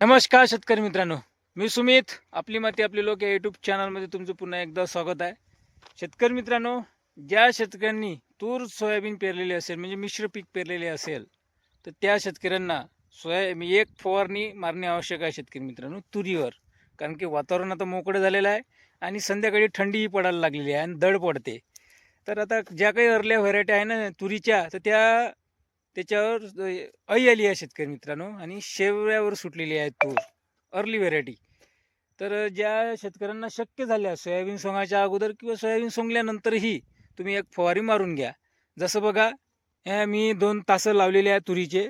नमस्कार शेतकरी मित्रांनो मी सुमित आपली माती आपले लोक या यूट्यूब चॅनलमध्ये तुमचं पुन्हा एकदा स्वागत आहे. शेतकरी मित्रांनो ज्या शेतकऱ्यांनी तूर सोयाबीन पेरलेली असेल म्हणजे मिश्र पीक पेरलेले असेल तर त्या शेतकऱ्यांना सोया एक फवारणी मारणे आवश्यक आहे शेतकरी मित्रांनो तुरीवर. कारण की वातावरण आता मोकळं झालेलं आहे आणि संध्याकाळी थंडीही पडायला लागलेली आहे आणि दड पडते. तर आता ज्या काही अरल्या व्हरायटी आहे ना तुरीच्या तर त्या त्याच्यावर अई आली आहे शेतकरी मित्रांनो आणि शेवऱ्यावर सुटलेली आहे तूर. अर्ली व्हेरायटी तर ज्या शेतकऱ्यांना शक्य झाल्या सोयाबीन सोंगाच्या अगोदर किंवा सोयाबीन सोंगल्यानंतरही तुम्ही एक फवारी मारून घ्या. जसं बघा मी दोन तासं लावलेले आहे तुरीचे.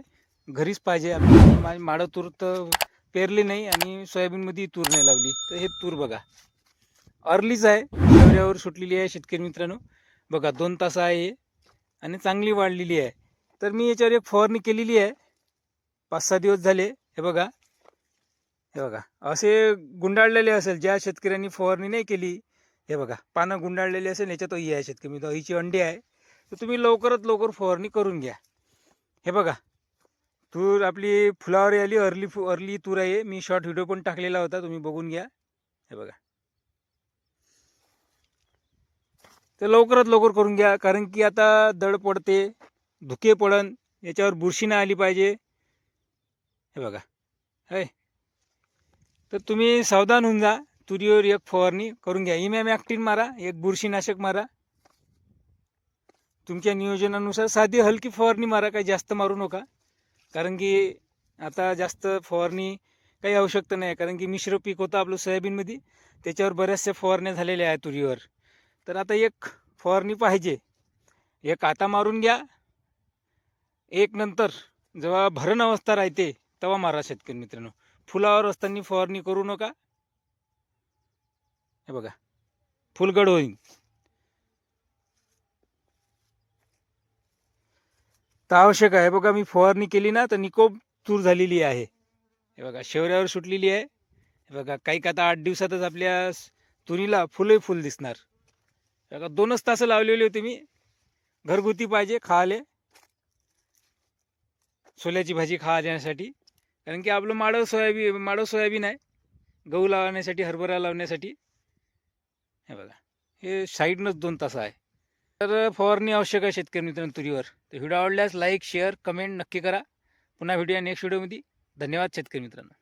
घरीच पाहिजे. आम्ही माझी माडं तूर तर पेरली नाही आणि सोयाबीनमध्ये तूर नाही लावली. तर हे तूर बघा. अर्लीच आहे. शेवऱ्यावर सुटलेली आहे शेतकरी मित्रांनो. बघा दोन तास आहे हे आणि चांगली वाढलेली आहे. तर मी याच्यावर एक फवारणी केलेली आहे. पाच सहा दिवस झाले हे बघा. हे बघा. असे गुंडाळलेले असेल ज्या शेतकऱ्यांनी फवारणी नाही केली हे बघा. पानं गुंडाळलेली असेल याच्यात अई आहे शेतकरी. अहीची अंडी आहे. तर तुम्ही लवकरात लवकर फवारणी करून घ्या. हे बघा. तूर आपली फुलावर आली अर्ली फु अर्ली तूर आहे. मी शॉर्ट व्हिडिओ पण टाकलेला होता तुम्ही बघून घ्या. हे बघा. तर लवकरात लवकर करून घ्या कारण की आता दड पडते. धुके पडन याच्यावर बुरशी नाही आली पाहिजे. हे बघा. हय. तर तुम्ही सावधान होऊन जा. तुरीवर एक फवारणी करून घ्या. इमॅम ॲक्टिन मारा एक बुरशीनाशक मारा. तुमच्या नियोजनानुसार साधी हलकी फवारणी मारा काही जास्त मारू नका. कारण की आता जास्त फवारणी काही आवश्यकता नाही. कारण की मिश्र पीक होतं आपलं सोयाबीनमध्ये. त्याच्यावर बऱ्याचशा फवारण्या झालेल्या आहेत तुरीवर. तर आता एक फवारणी पाहिजे. एक आता मारून घ्या. एक नंतर जेव्हा भरण अवस्था राहते तेव्हा मारा शेतकरी मित्रांनो. फुलावर असताना फवारणी करू नका. हे बघा. फुलगड होईल तर आवश्यक आहे. बघा मी फवारणी केली ना तर निकोप तूर झालेली आहे. हे बघा शेवऱ्यावर सुटलेली आहे. हे बघा काही का आता आठ दिवसातच आपल्या तुरीला फुले फुल दिसणार. बघा दोनच तास लावलेली होती मी. घरगुती पाहिजे खायले सोल्याची भाजी खा देण्यासाठी. कारण की आपलं माडव सोयाबीन माडव सोयाबीन आहे. गहू लावण्यासाठी हरभरा लावण्यासाठी. हे बघा हे साईडनंच दोन तास आहे. तर फवारणी आवश्यक आहे शेतकरी मित्रांनो तुरीवर. तर व्हिडिओ आवडल्यास लाईक शेअर कमेंट नक्की करा. पुन्हा व्हिडिओ नेक्स्ट व्हिडिओमध्ये. धन्यवाद शेतकरी मित्रांनो.